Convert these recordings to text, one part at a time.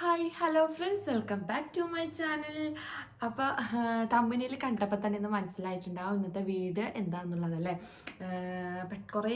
Hi hello friends welcome back to my channel അപ്പോൾ തമ്പനിയിൽ കണ്ടപ്പോൾ തന്നെ ഇന്ന് മനസ്സിലായിട്ടുണ്ടാവും ഇന്നത്തെ വീട് എന്താണെന്നുള്ളതല്ലേ കുറേ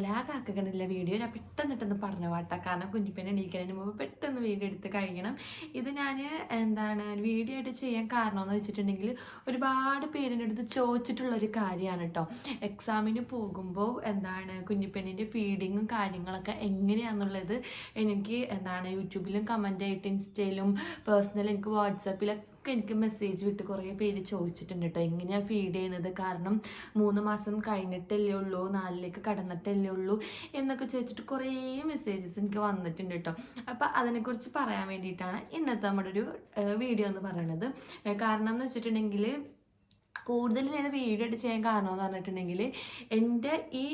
ലാഗ് ആക്കണില്ല വീഡിയോ. ഞാൻ പെട്ടെന്ന് പെട്ടെന്ന് പറഞ്ഞു പാട്ടാ. കാരണം കുഞ്ഞിപ്പനെ എണീക്കുന്നതിന് മുമ്പ് പെട്ടെന്ന് വീഡിയോ എടുത്ത് കഴിക്കണം ഇത് ഞാൻ എന്താണ് വീഡിയോ ആയിട്ട് ചെയ്യാൻ കാരണം എന്ന് വെച്ചിട്ടുണ്ടെങ്കിൽ ഒരുപാട് പേരിന്റെ അടുത്ത് ചോദിച്ചിട്ടുള്ളൊരു കാര്യമാണ് കേട്ടോ എക്സാമിന് പോകുമ്പോൾ എന്താണ് കുഞ്ഞിപ്പനിന്റെ ഫീഡിങ്ങും കാര്യങ്ങളൊക്കെ എങ്ങനെയാണെന്നുള്ളത് എനിക്ക് എന്താണ് യൂട്യൂബിലും കമന്റ് ആയിട്ട് ഇൻസ്റ്റയിലും പേഴ്സണൽ എനിക്ക് വാട്സാപ്പിലൊക്കെ എനിക്ക് മെസ്സേജ് വിട്ട് കുറേ പേര് ചോദിച്ചിട്ടുണ്ട് കേട്ടോ എങ്ങനെയാണ് ഫീഡ് ചെയ്യുന്നത്? കാരണം മൂന്ന് മാസം കഴിഞ്ഞിട്ടല്ലേ ഉള്ളൂ നാലിലേക്ക് കടന്നിട്ടല്ലേ ഉള്ളൂ എന്നൊക്കെ ചോദിച്ചിട്ട് കുറേ മെസ്സേജസ് എനിക്ക് വന്നിട്ടുണ്ട് കേട്ടോ അപ്പോൾ അതിനെക്കുറിച്ച് പറയാൻ വേണ്ടിയിട്ടാണ് ഇന്നത്തെ നമ്മുടെ ഒരു വീഡിയോ എന്ന് പറയുന്നത്. കാരണം എന്ന് വെച്ചിട്ടുണ്ടെങ്കിൽ കൂടുതൽ ഞാൻ വീഡിയോ എടുത്ത് ചെയ്യാൻ കാരണം എന്ന് പറഞ്ഞിട്ടുണ്ടെങ്കിൽ എന്റെ ഈ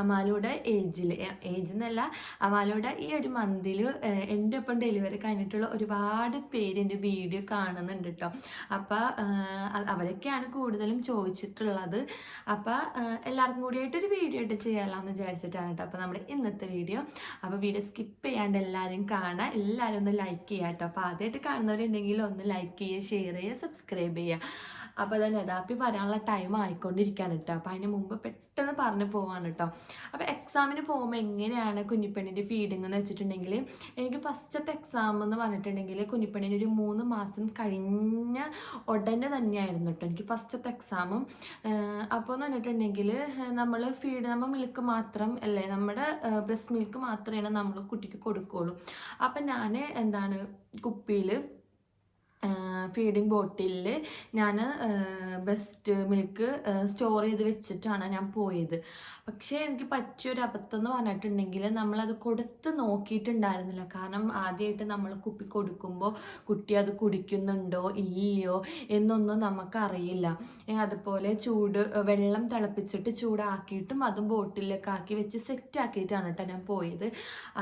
അമാലയുടെ ഏജിൽ ഏജ് എന്നല്ല അമാലയുടെ ഈ ഒരു മന്തിൽ എന്റെ ഒപ്പം ഡെലിവറി കഴിഞ്ഞിട്ടുള്ള ഒരുപാട് പേര് എന്റെ വീഡിയോ കാണുന്നുണ്ട് കേട്ടോ അപ്പോൾ അവരൊക്കെയാണ് കൂടുതലും ചോദിച്ചിട്ടുള്ളത്. അപ്പോൾ എല്ലാവർക്കും കൂടിയായിട്ടൊരു വീഡിയോ ആയിട്ട് ചെയ്യാമെന്ന് വിചാരിച്ചിട്ടാണ് കേട്ടോ അപ്പോൾ നമ്മുടെ ഇന്നത്തെ വീഡിയോ അപ്പോൾ വീഡിയോ സ്കിപ്പ് ചെയ്യാണ്ട് എല്ലാവരും കാണാം. എല്ലാവരും ഒന്ന് ലൈക്ക് ചെയ്യുക കേട്ടോ അപ്പോൾ ആദ്യമായിട്ട് കാണുന്നവരുണ്ടെങ്കിൽ ഒന്ന് ലൈക്ക് ചെയ്യുക ഷെയർ ചെയ്യുക സബ്സ്ക്രൈബ് ചെയ്യുക. അപ്പോൾ തന്നെ യഥാപ്പി പറയാനുള്ള ടൈം ആയിക്കൊണ്ടിരിക്കുകയാണ് കേട്ടോ അപ്പോൾ അതിന് മുമ്പ് പെട്ടെന്ന് പറഞ്ഞു പോവാണ് കേട്ടോ അപ്പോൾ എക്സാമിന് പോകുമ്പോൾ എങ്ങനെയാണ് കുഞ്ഞിപ്പെണ്ണിന്റെ ഫീഡിംഗ് എന്ന് വെച്ചിട്ടുണ്ടെങ്കിൽ എനിക്ക് ഫസ്റ്റത്തെ എക്സാം എന്ന് പറഞ്ഞിട്ടുണ്ടെങ്കിൽ കുഞ്ഞിപ്പെണ്ണിന് ഒരു മൂന്ന് മാസം കഴിഞ്ഞ ഉടനെ തന്നെയായിരുന്നു കേട്ടോ എനിക്ക് ഫസ്റ്റത്തെ എക്സാമും അപ്പോൾ എന്ന് പറഞ്ഞിട്ടുണ്ടെങ്കിൽ നമ്മൾ ഫീഡ് നമ്മൾ മിൽക്ക് മാത്രം അല്ലേ നമ്മുടെ ബ്രസ്റ്റ് മിൽക്ക് മാത്രമേ നമ്മൾ കുട്ടിക്ക് കൊടുക്കുകയുള്ളൂ അപ്പം ഞാൻ എന്താണ് കുപ്പിയിൽ ഫീഡിങ് ബോട്ടിലിൽ ഞാൻ ബെസ്റ്റ് മിൽക്ക് സ്റ്റോർ ചെയ്ത് വെച്ചിട്ടാണ് ഞാൻ പോയത്. പക്ഷേ എനിക്ക് പറ്റിയൊരു അബദ്ധം എന്ന് പറഞ്ഞിട്ടുണ്ടെങ്കിൽ നമ്മളത് കൊടുത്ത് നോക്കിയിട്ടുണ്ടായിരുന്നില്ല. കാരണം ആദ്യമായിട്ട് നമ്മൾ കുപ്പി കൊടുക്കുമ്പോൾ കുട്ടി അത് കുടിക്കുന്നുണ്ടോ ഇല്ലയോ എന്നൊന്നും നമുക്കറിയില്ല. അതുപോലെ ചൂട് വെള്ളം തിളപ്പിച്ചിട്ട് ചൂടാക്കിയിട്ടും അതും ബോട്ടിലൊക്കെ ആക്കി വെച്ച് സെറ്റ് ആക്കിയിട്ടാണ് കേട്ടോ ഞാൻ പോയത്.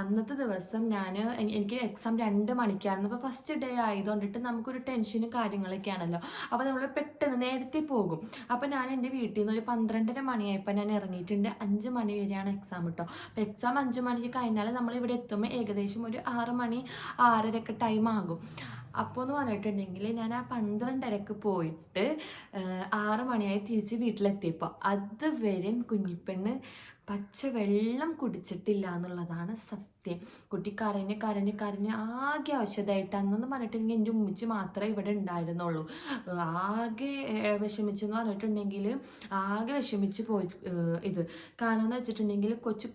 അന്നത്തെ ദിവസം ഞാൻ എനിക്ക് എക്സാം രണ്ട് മണിക്കായിരുന്നു. അപ്പോൾ ഫസ്റ്റ് ഡേ ആയതുകൊണ്ടിട്ട് നമുക്കൊരു ടെൻഷനും കാര്യങ്ങളൊക്കെയാണല്ലോ. അപ്പോൾ നമ്മൾ പെട്ടെന്ന് നേരത്തെ പോകും. അപ്പോൾ ഞാൻ എന്റെ വീട്ടിൽ നിന്ന് ഒരു പന്ത്രണ്ടര മണിയായപ്പോൾ ഞാൻ ഇറങ്ങിയിട്ടുണ്ട്. അഞ്ച് മണി വരെയാണ് എക്സാം കേട്ടോ അപ്പോൾ എക്സാം അഞ്ച് മണിക്ക് കഴിഞ്ഞാൽ നമ്മൾ ഇവിടെ എത്തുമ്പോൾ ഏകദേശം ഒരു ആറ് മണി ആറരയൊക്കെ ടൈം ആകും. അപ്പോൾ എന്ന് പറഞ്ഞിട്ടുണ്ടെങ്കിൽ ഞാൻ ആ പന്ത്രണ്ടരക്ക് പോയിട്ട് ആറ് മണിയായി തിരിച്ച് വീട്ടിലെത്തിയപ്പോൾ അതുവരെയും കുഞ്ഞിപ്പെണ്ണ് പച്ച വെള്ളം കുടിച്ചിട്ടില്ല എന്നുള്ളതാണ് സത്യം. കുട്ടി കരഞ്ഞ് കരഞ്ഞ് കരഞ്ഞ് ആകെ ആവശ്യമായിട്ട് അന്നൊന്നും പറഞ്ഞിട്ടുണ്ടെങ്കിൽ എന്റെ ഉമ്മിച്ച് മാത്രമേ ഇവിടെ ഉണ്ടായിരുന്നുള്ളൂ. ആകെ വിഷമിച്ചെന്ന് പറഞ്ഞിട്ടുണ്ടെങ്കിൽ ആകെ വിഷമിച്ച് പോയി ഇത്. കാരണം എന്ന് വെച്ചിട്ടുണ്ടെങ്കിൽ കൊച്ചു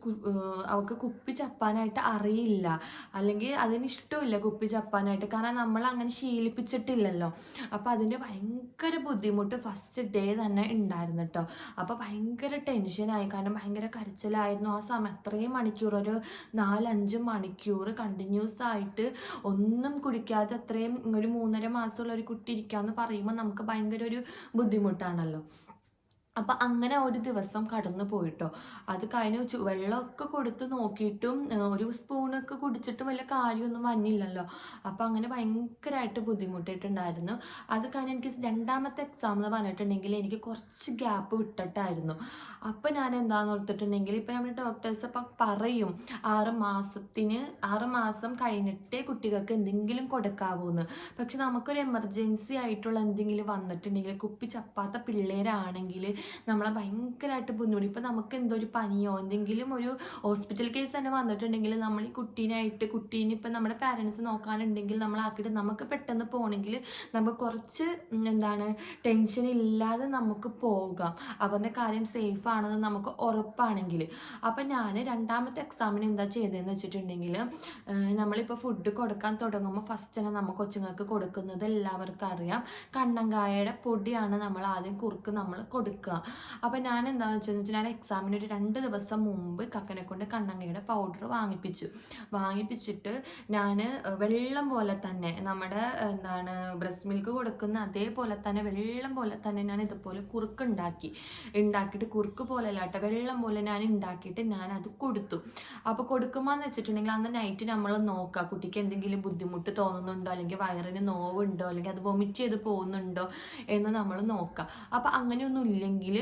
അവൾക്ക് കുപ്പി ചപ്പാനായിട്ട് അറിയില്ല. അല്ലെങ്കിൽ അതിന് ഇഷ്ടമില്ല കുപ്പി ചപ്പാനായിട്ട്. കാരണം നമ്മൾ അങ്ങനെ ശീലിപ്പിച്ചിട്ടില്ലല്ലോ. അപ്പോൾ അതിന്റെ ഭയങ്കര ബുദ്ധിമുട്ട് ഫസ്റ്റ് ഡേ തന്നെ ഉണ്ടായിരുന്നു കേട്ടോ. അപ്പോൾ ഭയങ്കര ടെൻഷനായി കാരണം ഭയങ്കര കരച്ചിലായിരുന്നു. ആ സമയം അത്രയും മണിക്കൂർ ഒരു നാലഞ്ച് മണിക്കൂർ കണ്ടിന്യൂസ് ആയിട്ട് ഒന്നും കുടിക്കാതെ അത്രയും ഒരു മൂന്നര മാസമുള്ള ഒരു കുട്ടി ഇരിക്കുക എന്ന് പറയുമ്പോൾ നമുക്ക് ഭയങ്കര ഒരു ബുദ്ധിമുട്ടാണല്ലോ. അപ്പം അങ്ങനെ ഒരു ദിവസം കടന്നു പോയിട്ടോ. അത് കഴിഞ്ഞ് വെള്ളമൊക്കെ കൊടുത്ത് നോക്കിയിട്ടും ഒരു സ്പൂണൊക്കെ കുടിച്ചിട്ടും വലിയ കാര്യമൊന്നും വന്നില്ലല്ലോ. അപ്പം അങ്ങനെ ഭയങ്കരമായിട്ട് ബുദ്ധിമുട്ടിയിട്ടുണ്ടായിരുന്നു. അത് കഴിഞ്ഞ് എനിക്ക് രണ്ടാമത്തെ എക്സാം എന്ന് പറഞ്ഞിട്ടുണ്ടെങ്കിൽ എനിക്ക് കുറച്ച് ഗ്യാപ്പ് വിട്ടിട്ടായിരുന്നു. അപ്പം ഞാൻ എന്താന്ന് ഓർത്തിട്ടുണ്ടെങ്കിൽ ഇപ്പൊ നമ്മുടെ ഡോക്ടേഴ്സ് അപ്പം പറയും ആറ് മാസത്തിന് ആറ് മാസം കഴിഞ്ഞിട്ടേ കുട്ടികൾക്ക് എന്തെങ്കിലും കൊടുക്കാവൂന്ന്. പക്ഷെ നമുക്കൊരു എമർജൻസി ആയിട്ടുള്ള എന്തെങ്കിലും വന്നിട്ടുണ്ടെങ്കിൽ കുപ്പി ചപ്പാത്ത പിള്ളേരാണെങ്കിൽ നമ്മളെ ഭയങ്കരമായിട്ട് ബുദ്ധിമുട്ടി. ഇപ്പം നമുക്ക് എന്തോ ഒരു പനിയോ എന്തെങ്കിലും ഒരു ഹോസ്പിറ്റൽ കേസ് തന്നെ വന്നിട്ടുണ്ടെങ്കിൽ നമ്മൾ ഈ കുട്ടീനായിട്ട് കുട്ടീനെ ഇപ്പം നമ്മുടെ പാരൻസ് നോക്കാനുണ്ടെങ്കിൽ നമ്മളാക്കിയിട്ട് നമുക്ക് പെട്ടെന്ന് പോകണമെങ്കിൽ നമുക്ക് കുറച്ച് എന്താണ് ടെൻഷൻ ഇല്ലാതെ നമുക്ക് പോകാം. അവരുടെ കാര്യം സേഫ് ആണെന്ന് നമുക്ക് ഉറപ്പാണെങ്കിൽ. അപ്പം ഞാൻ രണ്ടാമത്തെ എക്സാമിന് എന്താ ചെയ്തതെന്ന് വെച്ചിട്ടുണ്ടെങ്കിൽ നമ്മളിപ്പോൾ ഫുഡ് കൊടുക്കാൻ തുടങ്ങുമ്പോൾ ഫസ്റ്റ് തന്നെ നമ്മൾ കൊച്ചുങ്ങൾക്ക് കൊടുക്കുന്നത് എല്ലാവർക്കും അറിയാം. കണ്ണങ്കായയുടെ പൊടിയാണ് നമ്മൾ ആദ്യം കുറുക്ക് നമ്മൾ കൊടുക്കുക. അപ്പം ഞാൻ എന്താണെന്ന് വെച്ചാൽ വെച്ചാൽ ഞാൻ എക്സാമിന് ഒരു രണ്ട് ദിവസം മുമ്പ് കക്കനെ കൊണ്ട് കണ്ണങ്ങയുടെ പൗഡർ വാങ്ങിപ്പിച്ചു. വാങ്ങിപ്പിച്ചിട്ട് ഞാൻ വെള്ളം പോലെ തന്നെ നമ്മുടെ എന്താണ് ബ്രസ്റ്റ് മിൽക്ക് കൊടുക്കുന്ന അതേപോലെ തന്നെ വെള്ളം പോലെ തന്നെ ഞാൻ ഇതുപോലെ കുറുക്ക് ഉണ്ടാക്കി. ഉണ്ടാക്കിയിട്ട് കുറുക്ക് പോലെ അല്ലാട്ടെ വെള്ളം പോലെ ഞാൻ ഉണ്ടാക്കിയിട്ട് ഞാൻ അത് കൊടുത്തു. അപ്പോൾ കൊടുക്കുമ്പോൾ എന്ന് വെച്ചിട്ടുണ്ടെങ്കിൽ അന്ന് നൈറ്റ് നമ്മൾ നോക്കുക കുട്ടിക്ക് എന്തെങ്കിലും ബുദ്ധിമുട്ട് തോന്നുന്നുണ്ടോ അല്ലെങ്കിൽ വയറിന് നോവുണ്ടോ അല്ലെങ്കിൽ അത് വൊമിറ്റ് ചെയ്ത് പോകുന്നുണ്ടോ എന്ന് നമ്മൾ നോക്കുക അപ്പോൾ അങ്ങനെയൊന്നും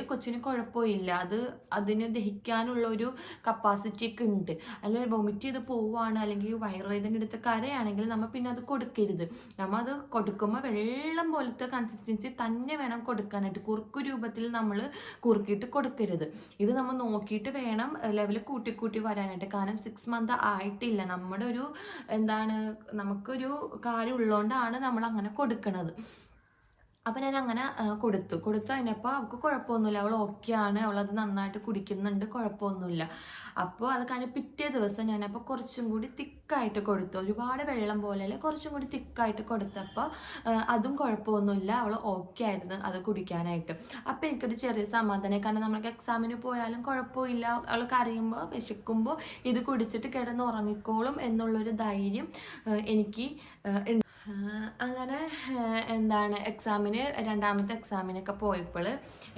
കൊച്ചിന് കുഴപ്പമില്ല. അത് അതിന് ദഹിക്കാനുള്ള ഒരു കപ്പാസിറ്റി ഒക്കെ ഉണ്ട്. അല്ലെങ്കിൽ വൊമിറ്റ് ചെയ്ത് പോവുകയാണ് അല്ലെങ്കിൽ വയറുവേദന എടുത്ത് കരയാണെങ്കിൽ നമ്മൾ പിന്നെ അത് കൊടുക്കരുത്. നമ്മൾ അത് കൊടുക്കുമ്പോൾ വെള്ളം പോലത്തെ കൺസിസ്റ്റൻസി തന്നെ വേണം കൊടുക്കാനായിട്ട്. കുറുക്കു രൂപത്തിൽ നമ്മൾ കുറുക്കിയിട്ട് കൊടുക്കരുത്. ഇത് നമ്മൾ നോക്കിയിട്ട് വേണം ലെവൽ കൂട്ടി കൂട്ടി വരാനായിട്ട്. കാരണം സിക്സ് മന്ത് ആയിട്ടില്ല. നമ്മുടെ ഒരു എന്താണ് നമുക്കൊരു കാര്യം ഉള്ളതുകൊണ്ടാണ് നമ്മൾ അങ്ങനെ കൊടുക്കണത്. അപ്പം ഞാൻ അങ്ങനെ കൊടുത്തു. കൊടുത്തു കഴിഞ്ഞപ്പോൾ അവൾക്ക് കുഴപ്പമൊന്നുമില്ല. അവൾ ഓക്കെയാണ് അവളത് നന്നായിട്ട് കുടിക്കുന്നുണ്ട്. കുഴപ്പമൊന്നുമില്ല. അപ്പോൾ അത് കഴിഞ്ഞ് പിറ്റേ ദിവസം ഞാനപ്പോൾ കുറച്ചും കൂടി തിക്കായിട്ട് കൊടുത്തു. ഒരുപാട് വെള്ളം പോലെ കുറച്ചും കൂടി തിക്കായിട്ട് കൊടുത്തപ്പോൾ അതും കുഴപ്പമൊന്നുമില്ല. അവൾ ഓക്കെ ആയിരുന്നു അത് കുടിക്കാനായിട്ട്. അപ്പോൾ എനിക്കൊരു ചെറിയ സമാധാനം. കാരണം നമ്മൾക്ക് എക്സാമിന് പോയാലും കുഴപ്പമില്ല. അവൾ അറിയുമ്പോൾ വിശക്കുമ്പോൾ ഇത് കുടിച്ചിട്ട് കിടന്ന് ഉറങ്ങിക്കോളും എന്നുള്ളൊരു ധൈര്യം എനിക്ക് അങ്ങനെ എന്താണ് എക്സാമിന് രണ്ടാമത്തെ എക്സാമിനൊക്കെ പോയപ്പോൾ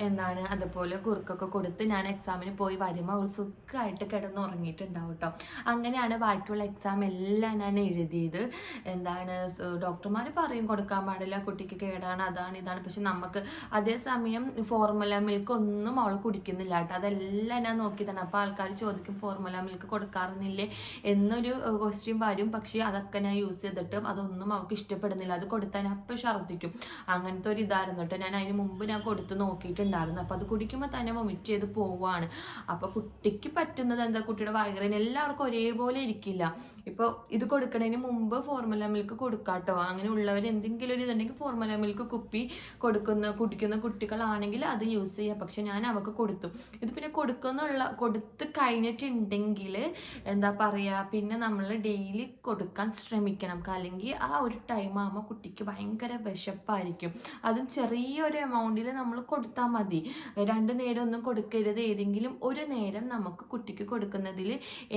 എന്താണ് അതുപോലെ കുറുക്കൊക്കെ കൊടുത്ത് ഞാൻ എക്സാമിന് പോയി വരുമ്പോൾ അവൾ സുഖമായിട്ട് കിടന്നുറങ്ങിയിട്ടുണ്ടാവും കേട്ടോ അങ്ങനെയാണ് ബാക്കിയുള്ള എക്സാം എല്ലാം ഞാൻ എഴുതിയത്. എന്താണ് ഡോക്ടർമാർ പറയും കൊടുക്കാൻ പാടില്ല കുട്ടിക്ക് കേടാണ് അതാണ് ഇതാണ്. പക്ഷെ നമുക്ക് അതേസമയം ഫോർമുല മിൽക്ക് ഒന്നും അവൾ കുടിക്കുന്നില്ല കേട്ടോ അതെല്ലാം ഞാൻ നോക്കിയതാണ് അപ്പോൾ ആൾക്കാർ ചോദിക്കും ഫോർമുല മിൽക്ക് കൊടുക്കാറുന്നില്ലേ? എന്നൊരു ക്വസ്റ്റ്യൻ വരും. പക്ഷേ അതൊക്കെ ഞാൻ യൂസ് ചെയ്തിട്ടും അതൊന്നും അവൾക്ക് ഇഷ്ടപ്പെടുന്നില്ല. അത് കൊടുത്താൽ അപ്പം ഛർദ്ദിക്കും. അങ്ങനത്തെ ഒരു ഇതായിരുന്നു കേട്ടോ. ഞാൻ അതിന് മുമ്പ് ഞാൻ കൊടുത്ത് നോക്കിയിട്ടുണ്ടായിരുന്നു. അപ്പോൾ അത് കുടിക്കുമ്പോൾ തന്നെ വൊമിറ്റ് ചെയ്ത് പോവുകയാണ് അപ്പോൾ കുട്ടിക്ക് പറ്റുന്നത് എന്താ? കുട്ടിയുടെ വയറിന് എല്ലാവർക്കും ഒരേപോലെ ഇരിക്കില്ല. ഇപ്പോൾ ഇത് കൊടുക്കണതിന് മുമ്പ് ഫോർമുല മിൽക്ക് കൊടുക്കാട്ടോ അങ്ങനെ ഉള്ളവർ എന്തെങ്കിലും ഒരു ഇതുണ്ടെങ്കിൽ ഫോർമുല മിൽക്ക് കുപ്പി കൊടുക്കുന്ന കുടിക്കുന്ന കുട്ടികളാണെങ്കിൽ അത് യൂസ് ചെയ്യാം. പക്ഷെ ഞാൻ അവൾക്ക് കൊടുത്തു. ഇത് പിന്നെ കൊടുക്കുന്നുള്ള കൊടുത്ത് കഴിഞ്ഞിട്ടുണ്ടെങ്കിൽ എന്താ പറയുക? പിന്നെ നമ്മൾ ഡെയിലി കൊടുക്കാൻ ശ്രമിക്കണം. അല്ലെങ്കിൽ ആ ഒരു ടൈം ആകുമ്പോൾ കുട്ടിക്ക് ഭയങ്കര വിശപ്പായിരിക്കും. അതും ചെറിയൊരു എമൗണ്ടിൽ നമ്മൾ കൊടുത്താൽ മതി. രണ്ട് നേരം ഒന്നും കൊടുക്കരുത്. ഏതെങ്കിലും ഒരു നേരം നമുക്ക് കുട്ടിക്ക് കൊടുക്കുന്നതിൽ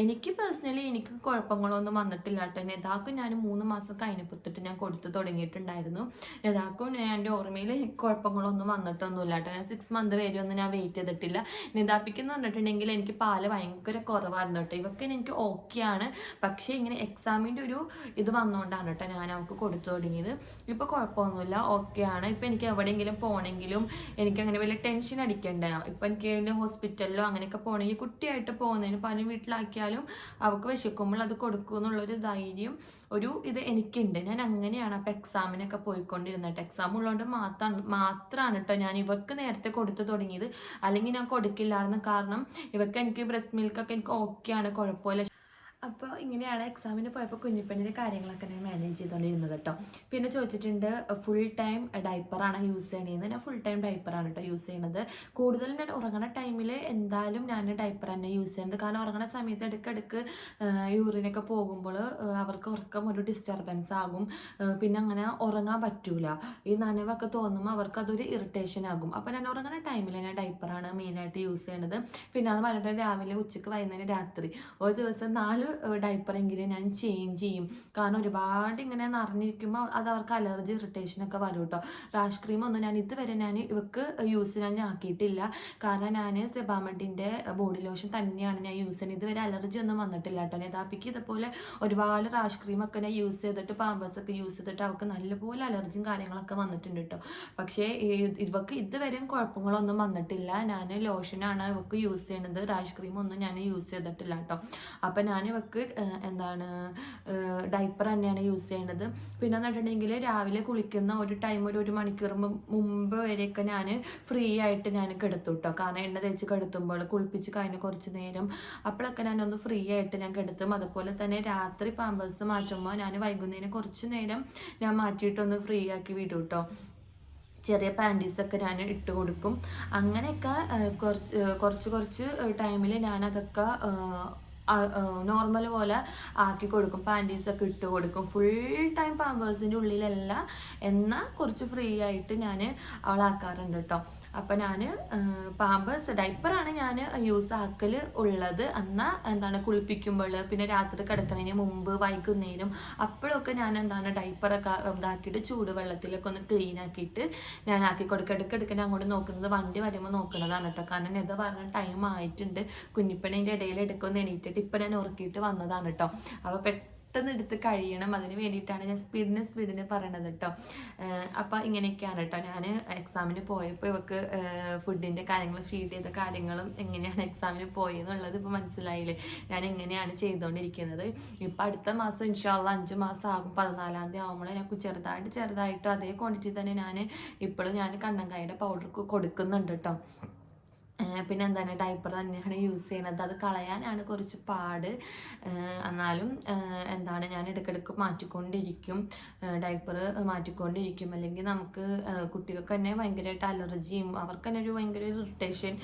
എനിക്ക് പേഴ്സണലി എനിക്ക് കുഴപ്പങ്ങളൊന്നും വന്നിട്ടില്ല കേട്ടോ. യഥാക്കും ഞാൻ മൂന്ന് മാസം കഴിഞ്ഞപ്പോത്തിട്ട് ഞാൻ കൊടുത്തു തുടങ്ങിയിട്ടുണ്ടായിരുന്നു. യഥാക്കും എന്റെ ഓർമ്മയിൽ കുഴപ്പങ്ങളൊന്നും വന്നിട്ടൊന്നുമില്ല കേട്ടോ. ഞാൻ സിക്സ് മന്ത് വരെ ഒന്നും ഞാൻ വെയിറ്റ് ചെയ്തിട്ടില്ല. നിതാപ്പിക്കെന്ന് പറഞ്ഞിട്ടുണ്ടെങ്കിൽ എനിക്ക് പാൽ ഭയങ്കര കുറവായിരുന്നു കേട്ടോ. ഇവൊക്കെ എനിക്ക് ഓക്കെയാണ് പക്ഷേ ഇങ്ങനെ എക്സാമിന്റെ ഒരു ഇത് വന്നുകൊണ്ടാണ് കേട്ടോ ഞാൻ അവൾക്ക് കൊടുത്തു തുടങ്ങിയത്. ഇപ്പോൾ കുഴപ്പമൊന്നുമില്ല. ഓക്കെ ആണ്. ഇപ്പൊ എനിക്ക് എവിടെയെങ്കിലും പോകണമെങ്കിലും എനിക്ക് അങ്ങനെ വലിയ ടെൻഷൻ അടിക്കണ്ട. ഇപ്പം എനിക്ക് ഹോസ്പിറ്റലിലോ അങ്ങനെയൊക്കെ പോകണമെങ്കിൽ കുട്ടിയായിട്ട് പോകുന്നതിന് പനി വീട്ടിലാക്കിയാലും അവൾക്ക് വിശക്കുമ്പോൾ അത് കൊടുക്കും എന്നുള്ളൊരു ധൈര്യം ഒരു ഇത് എനിക്കുണ്ട്. ഞാൻ അങ്ങനെയാണ് അപ്പൊ എക്സാമിനൊക്കെ പോയിക്കൊണ്ടിരുന്നത്. എക്സാം ഉള്ളതുകൊണ്ട് മാത്രമാണ് മാത്രമാണ് കേട്ടോ ഞാൻ ഇവക്ക് നേരത്തെ കൊടുത്തു തുടങ്ങിയത്. അല്ലെങ്കിൽ ഞാൻ കൊടുക്കില്ലായിരുന്നു. കാരണം ഇവക്ക് എനിക്ക് ബ്രസ്റ്റ് മിൽക്കൊക്കെ എനിക്ക് ഓക്കെയാണ് കുഴപ്പമില്ല. അപ്പോൾ ഇങ്ങനെയാണ് എക്സാമിന് പോയപ്പോൾ കുഞ്ഞിപ്പണ്ണിന്റെ കാര്യങ്ങളൊക്കെ ഞാൻ മാനേജ് ചെയ്തുകൊണ്ടിരുന്നത് കേട്ടോ പിന്നെ ചോദിച്ചിട്ടുണ്ട് ഫുൾ ടൈം ഡൈപ്പറാണ് യൂസ് ചെയ്യണതെന്ന് ഞാൻ ഫുൾ ടൈം ഡൈപ്പറാണ് കേട്ടോ യൂസ് ചെയ്യണത്. കൂടുതലും ഞാൻ ഉറങ്ങണ ടൈമിൽ എന്തായാലും ഞാൻ ഡൈപ്പർ തന്നെ യൂസ് ചെയ്യുന്നത്. കാരണം ഉറങ്ങണ സമയത്ത് ഇടയ്ക്കിടയ്ക്ക് യൂറിനൊക്കെ പോകുമ്പോൾ അവർക്ക് ഉറക്കം ഒരു ഡിസ്റ്റർബൻസ് ആകും. പിന്നെ അങ്ങനെ ഉറങ്ങാൻ പറ്റൂല. ഈ നനവൊക്കെ തോന്നുമ്പോൾ അവർക്ക് അതൊരു ഇറിറ്റേഷൻ ആകും. അപ്പോൾ ഞാൻ ഉറങ്ങണ ടൈമിൽ ഞാൻ ഡൈപ്പറാണ് മെയിനായിട്ട് യൂസ് ചെയ്യണത്. പിന്നെ അത് വളരെ രാവിലെ ഉച്ചയ്ക്ക് വൈകുന്നേരം രാത്രി. ഒരു ദിവസം നാല് ഡൈപ്പറെങ്കിലും ഞാൻ ചേഞ്ച് ചെയ്യും. കാരണം ഒരുപാട് ഇങ്ങനെ നിറഞ്ഞിരിക്കുമ്പോൾ അത് അവർക്ക് അലർജി ഇറിറ്റേഷൻ ഒക്കെ വരും കേട്ടോ റാഷ് ക്രീം ഒന്നും ഞാൻ ഇതുവരെ ഞാൻ ഇവക്ക് യൂസ് ഞാൻ ആക്കിയിട്ടില്ല. കാരണം ഞാൻ സെബാമഡിന്റെ ബോഡി ലോഷൻ തന്നെയാണ് ഞാൻ യൂസ് ചെയ്യുന്നത്. ഇതുവരെ അലർജി ഒന്നും വന്നിട്ടില്ല കേട്ടോ യഥാപിക്ക് ഇതുപോലെ ഒരുപാട് റാഷ് ക്രീമൊക്കെ ഞാൻ യൂസ് ചെയ്തിട്ട് പാമ്പസ് ഒക്കെ യൂസ് ചെയ്തിട്ട് അവൾക്ക് നല്ലപോലെ അലർജിയും കാര്യങ്ങളൊക്കെ വന്നിട്ടുണ്ട് കേട്ടോ പക്ഷേ ഇവർക്ക് ഇതുവരെയും കുഴപ്പങ്ങളൊന്നും വന്നിട്ടില്ല. ഞാൻ ലോഷനാണ് ഇവക്ക് യൂസ് ചെയ്യണത് റാഷ് ക്രീം ഒന്നും ഞാൻ യൂസ് ചെയ്തിട്ടില്ല കേട്ടോ അപ്പം ഞാൻ ഇവക്ക് എന്താണ് ഡൈപ്പർ തന്നെയാണ് യൂസ് ചെയ്യേണ്ടത് പിന്നെ എന്ന് രാവിലെ കുളിക്കുന്ന ഒരു ടൈം ഒരു ഒരു മണിക്കൂർ മുമ്പ് വരെയൊക്കെ ഞാൻ ഫ്രീ ആയിട്ട് ഞാൻ കിടത്തു കേട്ടോ കാരണം എണ്ണ തേച്ച് കിടത്തുമ്പോൾ കുളിപ്പിച്ച് കഴിഞ്ഞ് കുറച്ച് നേരം അപ്പോഴൊക്കെ ഞാനൊന്ന് ഫ്രീ ആയിട്ട് ഞാൻ കിടത്തും. അതുപോലെ തന്നെ രാത്രി പാമ്പേഴ്സ് മാറ്റുമ്പോൾ ഞാൻ വൈകുന്നേരം കുറച്ച് നേരം ഞാൻ മാറ്റിയിട്ടൊന്ന് ഫ്രീ ആക്കി വിടും കേട്ടോ ചെറിയ പാന്റീസൊക്കെ ഞാൻ ഇട്ട് കൊടുക്കും. അങ്ങനെയൊക്കെ കുറച്ച് കുറച്ച് കുറച്ച് ടൈമിൽ ഞാനതൊക്കെ നോർമൽ പോലെ ആക്കി കൊടുക്കും പാന്റീസൊക്കെ ഇട്ട് കൊടുക്കും. ഫുൾ ടൈം പാമ്പേഴ്സിന്റെ ഉള്ളിലല്ല. എന്നാൽ കുറച്ച് ഫ്രീ ആയിട്ട് ഞാൻ അവളാക്കാറുണ്ട് കേട്ടോ അപ്പം ഞാൻ പാമ്പേഴ്സ് ഡൈപ്പറാണ് ഞാൻ യൂസ് ആക്കൽ ഉള്ളത്. എന്നാൽ എന്താണ് കുളിപ്പിക്കുമ്പോൾ പിന്നെ രാത്രി കിടക്കുന്നതിന് മുമ്പ് വൈകുന്നേരം അപ്പോഴൊക്കെ ഞാൻ എന്താണ് ഡൈപ്പറൊക്കെ ഇതാക്കിയിട്ട് ചൂടുവെള്ളത്തിലൊക്കെ ഒന്ന് ക്ലീൻ ആക്കിയിട്ട് ഞാൻ ആക്കി കൊടുക്കുക ഇടയ്ക്കിടയ്ക്ക് ഞാൻ അങ്ങോട്ട് നോക്കുന്നത് വണ്ടി വരുമ്പോൾ നോക്കുന്നതാണ് കേട്ടോ. കാരണം എന്താ പറഞ്ഞ ടൈം ആയിട്ടുണ്ട്. കുഞ്ഞിപ്പണിന്റെ ഇടയിൽ എടുക്കുമെന്ന് എണീറ്റിട്ട് ഇപ്പം ഞാൻ ഉറക്കിയിട്ട് വന്നതാണ് കേട്ടോ. അപ്പോൾ പെട്ടെന്ന് എടുത്ത് കഴിയണം. അതിന് വേണ്ടിയിട്ടാണ് ഞാൻ സ്പീഡിന് സ്പീഡിന് പറയണത് കേട്ടോ അപ്പോൾ ഇങ്ങനെയൊക്കെയാണ് കേട്ടോ ഞാൻ എക്സാമിന് പോയപ്പോൾ ഇവക്ക് ഫുഡിന്റെ കാര്യങ്ങൾ ഫീഡ് ചെയ്ത കാര്യങ്ങളും എങ്ങനെയാണ് എക്സാമിന് പോയെന്നുള്ളത് ഇപ്പോൾ മനസ്സിലായില്ലേ? ഞാൻ എങ്ങനെയാണ് ചെയ്തുകൊണ്ടിരിക്കുന്നത് ഇപ്പം അടുത്ത മാസം ഇൻഷാല്ല അഞ്ച് മാസം ആകും. പതിനാലാം തീയതി ആകുമ്പോൾ ഞാൻ ചെറുതായിട്ട് ചെറുതായിട്ട് അതേ ക്വാണ്ടിറ്റി തന്നെ ഞാൻ ഇപ്പോഴും ഞാൻ കണ്ണങ്കായുടെ പൗഡർ കൊടുക്കുന്നുണ്ട് കേട്ടോ പിന്നെ എന്താണ് ഡൈപ്പർ തന്നെയാണ് യൂസ് ചെയ്യുന്നത്. അത് കളയാനാണ് കുറച്ച് പാട്. എന്നാലും എന്താണ് ഞാൻ ഇടയ്ക്കിടയ്ക്ക് മാറ്റിക്കൊണ്ടിരിക്കും. ഡൈപ്പർ മാറ്റിക്കൊണ്ടിരിക്കും. അല്ലെങ്കിൽ നമുക്ക് കുട്ടികൾക്ക് തന്നെ ഭയങ്കരമായിട്ട് അലർജിയും അവർക്ക് തന്നെ ഒരു ഭയങ്കര ഇറിറ്റേഷൻ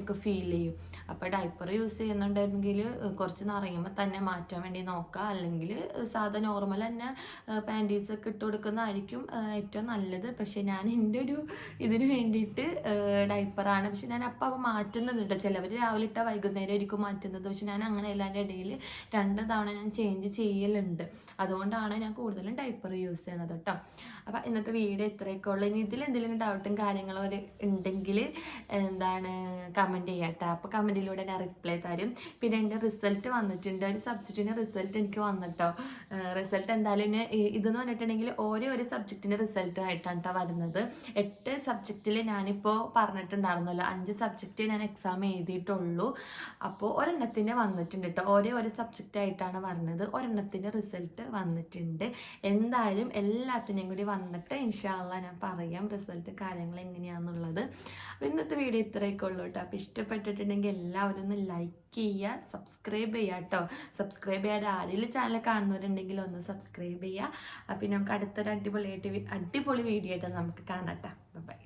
ഒക്കെ ഫീൽ ചെയ്യും. അപ്പോൾ ഡൈപ്പർ യൂസ് ചെയ്യുന്നുണ്ടെങ്കിൽ കുറച്ച് നിറയുമ്പോൾ തന്നെ മാറ്റാൻ വേണ്ടി നോക്കുക. അല്ലെങ്കിൽ സാധാ നോർമൽ തന്നെ പാന്റീസ് ഒക്കെ ഇട്ട് കൊടുക്കുന്നതായിരിക്കും ഏറ്റവും നല്ലത്. പക്ഷേ ഞാൻ എന്റെ ഒരു ഇതിന് വേണ്ടിയിട്ട് ഡൈപ്പറാണ് പക്ഷെ ഞാൻ അപ്പം മാറ്റുന്നത് ചിലവർ രാവിലെ ഇട്ടാൽ വൈകുന്നേരം ആയിരിക്കും മാറ്റുന്നത്. പക്ഷെ ഞാൻ അങ്ങനെ എല്ലാന്റെ ഇടയിൽ രണ്ട് തവണ ഞാൻ ചേഞ്ച് ചെയ്യലുണ്ട്. അതുകൊണ്ടാണ് ഞാൻ കൂടുതലും ഡൈപ്പർ യൂസ് ചെയ്യുന്നത് കേട്ടോ അപ്പം ഇന്നത്തെ വീഡിയോ ഇത്രയൊക്കെ ഉള്ളൂ. ഇനി ഇതിൽ എന്തെങ്കിലും ഡൗട്ടും കാര്യങ്ങളും ഒരു ഉണ്ടെങ്കിൽ എന്താണ് കമന്റ് ചെയ്യട്ടെ. അപ്പോൾ കമന്റിലൂടെ ഞാൻ റിപ്ലൈ തരും. പിന്നെ എന്റെ റിസൾട്ട് വന്നിട്ടുണ്ട്. ഒരു സബ്ജക്റ്റിന്റെ റിസൾട്ട് എനിക്ക് വന്നിട്ടോ. റിസൾട്ട് എന്തായാലും ഇതെന്ന് പറഞ്ഞിട്ടുണ്ടെങ്കിൽ ഓരോ ഒരു സബ്ജക്റ്റിന്റെ റിസൾട്ട് ആയിട്ടാണ് കേട്ടോ വരുന്നത്. എട്ട് സബ്ജക്റ്റിൽ ഞാനിപ്പോൾ പറഞ്ഞിട്ടുണ്ടായിരുന്നല്ലോ. അഞ്ച് സബ്ജക്റ്റ് ഞാൻ എക്സാം എഴുതിയിട്ടുള്ളൂ. അപ്പോൾ ഒരെണ്ണത്തിന്റെ വന്നിട്ടുണ്ട് കേട്ടോ ഓരോ ഒരു സബ്ജക്റ്റ് ആയിട്ടാണ് വരുന്നത്. ഒരെണ്ണത്തിന്റെ റിസൾട്ട് വന്നിട്ടുണ്ട്. എന്തായാലും എല്ലാത്തിനെയും കൂടി വന്നിട്ട് ഇൻഷാല്ല ഞാൻ പറയാം റിസൾട്ട് കാര്യങ്ങൾ എങ്ങനെയാണെന്നുള്ളത് അപ്പോൾ ഇന്നത്തെ വീഡിയോ ഇത്രയൊക്കെ ഉള്ളൂ കേട്ടോ. അപ്പോൾ ഇഷ്ടപ്പെട്ടിട്ടുണ്ടെങ്കിൽ എല്ലാവരും ഒന്ന് ലൈക്ക് ചെയ്യുക സബ്സ്ക്രൈബ് ചെയ്യുക കേട്ടോ. സബ്സ്ക്രൈബ് ചെയ്യാതെ ആരെങ്കിലും ചാനൽ കാണുന്നവരുണ്ടെങ്കിൽ ഒന്ന് സബ്സ്ക്രൈബ് ചെയ്യുക. അപ്പോൾ നമുക്ക് അടുത്തൊരു അടിപൊളിയായിട്ട് അടിപൊളി വീഡിയോ ആയിട്ട് നമുക്ക് കാണാം കേട്ടോ. ബൈ